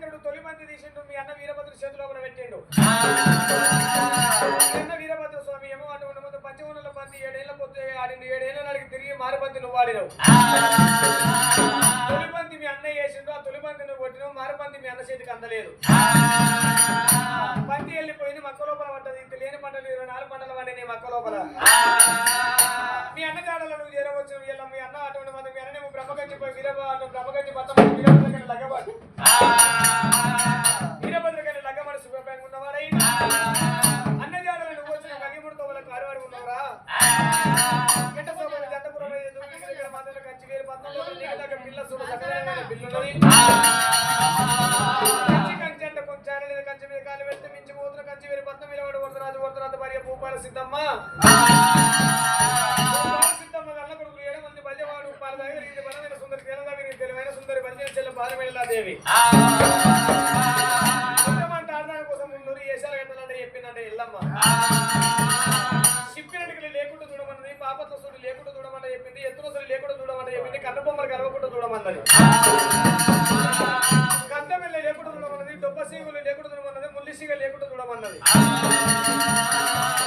ఆదిశంకరుడు తొలి మంది తీసిండు మీ అన్న వీరభద్ర చేతిలో కూడా పెట్టిండు. అన్న వీరభద్ర స్వామి ఏమో అటువంటి మంది పంచగుణుల మంది ఏడేళ్ళ పొద్దు ఆడిండు ఏడేళ్ళ నాడికి తిరిగి మారుబంతి నువ్వు ఆడినావు. తొలి బంతి మీ అన్న వేసిండు ఆ తొలి బంతి నువ్వు కొట్టినావు మారుబంతి మీ అన్న చేతికి అందలేదు. బంతి వెళ్ళిపోయింది మక్క లోపల పడ్డది. ఇంత లేని పంటలు ఇరవై నాలుగు పంటలు పడి నీ మక్క లోపల. మీ అన్న కాడలో నువ్వు చేరవచ్చు ఇలా మీ అన్న అటువంటి మంది మీ అన్ననేమో బ్రహ్మగంచి పోయి వీరభ బ్రహ్మగంచి మొత్తం సిద్ధమ్మ. భూపాల సిద్ధమ్మ గల్ల కొడుకులు ఏడు మంది బల్యవాడు పాల దగ్గర ఇది బలమైన సుందరి కేరళ వీరి తెలివైన సుందరి బల్యం చెల్ల బాలమేళ దేవి. కట్టాలంటే చెప్పిందంటే ఎల్లమ్మ. చెప్పినట్టుగా లేకుండా చూడమన్నది పాపత్ల సూడి లేకుండా చూడమని చెప్పింది ఎత్తున సూడి లేకుండా చూడమని చెప్పింది కన్న బొమ్మలు కలవకుండా చూడమన్నది. గంధమెల్ల లేకుండా చూడమన్నది డొబ్బ సీగులు లేకుండా చూడమన్నది ముల్లి సీగ లేకుండా చూడమన్నది.